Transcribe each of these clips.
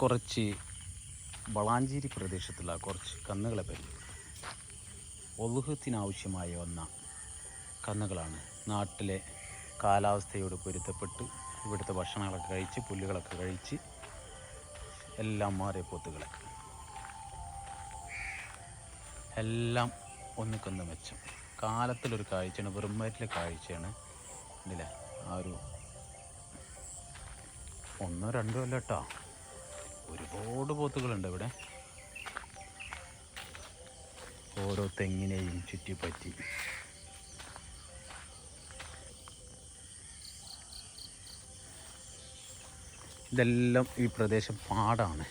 കുറച്ച് വളാഞ്ചേരി പ്രദേശത്തുള്ള കുറച്ച് കന്നുകളെ പറ്റി. ഒലുഹത്തിനാവശ്യമായി വന്ന കന്നുകളാണ് നാട്ടിലെ കാലാവസ്ഥയോട് പൊരുത്തപ്പെട്ട് ഇവിടുത്തെ ഭക്ഷണങ്ങളൊക്കെ കഴിച്ച് പുല്ലുകളൊക്കെ കഴിച്ച് എല്ലാം മാറിയ പോത്തുകളെ. എല്ലാം ഒന്നിക്കൊന്ന് മെച്ചം. കാലത്തിലൊരു കാഴ്ചയാണ് വെറുമ്പറ്റിലെ കാഴ്ചയാണ് ഇല്ല ആ ഒരു ഒന്നോ രണ്ടോ അല്ല കേട്ടോ. ഒരുപാട് പോത്തുകളുണ്ട് ഇവിടെ. ഓരോ തെങ്ങിനെയും ചുറ്റിപ്പറ്റി. ഇതെല്ലാം ഈ പ്രദേശം പാടാണ്.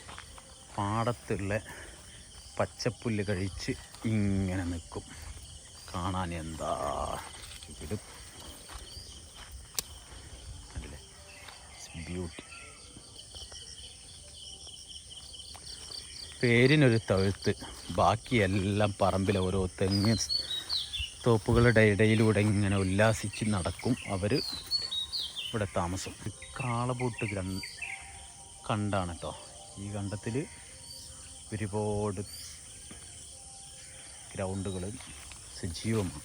പാടത്തുള്ള പച്ചപ്പുല്ല് കഴിച്ച് ഇങ്ങനെ നിൽക്കും. കാണാൻ എന്താ? ഇവിടെ ബ്യൂട്ടി പേരിനൊരു തൊഴുത്ത് ബാക്കിയെല്ലാം പറമ്പിലെ ഓരോ തെങ്ങ് തോപ്പുകളുടെ ഇടയിലൂടെ ഇങ്ങനെ ഉല്ലാസിച്ച് നടക്കും അവർ ഇവിടെ താമസം. കാളപൂട്ട് കണ്ടാണ് കേട്ടോ ഈ കണ്ടത്തിൽ ഒരുപാട് ഗ്രൗണ്ടുകൾ സജീവമാണ്.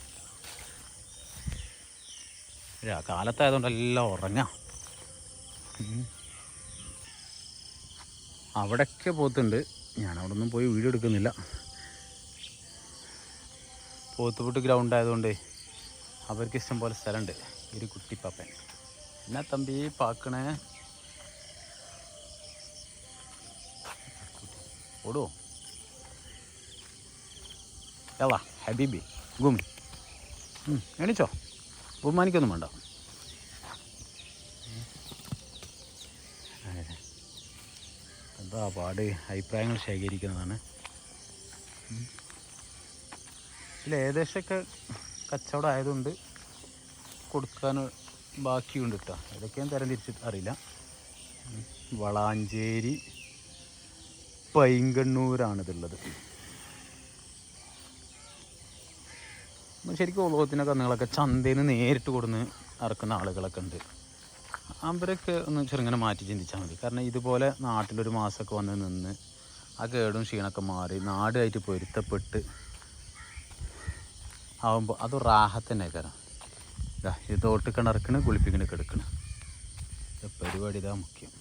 കാലത്തായതുകൊണ്ട് എല്ലാം ഉറങ്ങാം. അവിടെയൊക്കെ പോത്തുണ്ട്. ഞാൻ അവിടെ ഒന്നും പോയി വീഡിയോ എടുക്കുന്നില്ല. പോത്തുപുട്ട് ഗ്രൗണ്ട് ആയതുകൊണ്ട് അവർക്ക് ഇഷ്ടം പോലെ സ്ഥലമുണ്ട്. ഒരു കുട്ടിപ്പാപ്പൻ എന്നാ തമ്പി പാക്കണേ? ഓടോ. ഹബീബി ഗുമി എണീച്ചോ. ബഹുമാനിക്കൊന്നും വേണ്ട അങ്ങനെ. എന്താ പാട് അഭിപ്രായങ്ങൾ ശേഖരിക്കുന്നതാണ്. ഇതിൽ ഏകദേശമൊക്കെ കച്ചവടം ആയതുകൊണ്ട് കൊടുക്കാൻ ബാക്കിയുണ്ട് കേട്ടോ ഇതൊക്കെയും തരം തിരിച്ച് അറിയില്ല. വളാഞ്ചേരി പൈങ്കണ്ണൂരാണിതുള്ളത്. ശരിക്കും ഉലകത്തിന്റെ നിങ്ങളൊക്കെ ചന്തയിൽ നിന്ന് നേരിട്ട് കൊടുന്ന് ഇറക്കുന്ന ആളുകളൊക്കെ ഉണ്ട്. അവരൊക്കെ ഒന്ന് ചെറുങ്ങനെ മാറ്റി ചിന്തിച്ചാൽ മതി. കാരണം ഇതുപോലെ നാട്ടിലൊരു മാസമൊക്കെ വന്ന് നിന്ന് ആ കേടും ക്ഷീണമൊക്കെ മാറി നാടുമായിട്ട് പൊരുത്തപ്പെട്ട് ആവുമ്പോൾ അത് റാഹത്ത് തന്നെ കാരണം ഇതാ തോട്ട് കിണറക്കണ് കുളിപ്പിക്കണ കിടക്കണ്. പരിപാടി ഇതാ മുഖ്യം.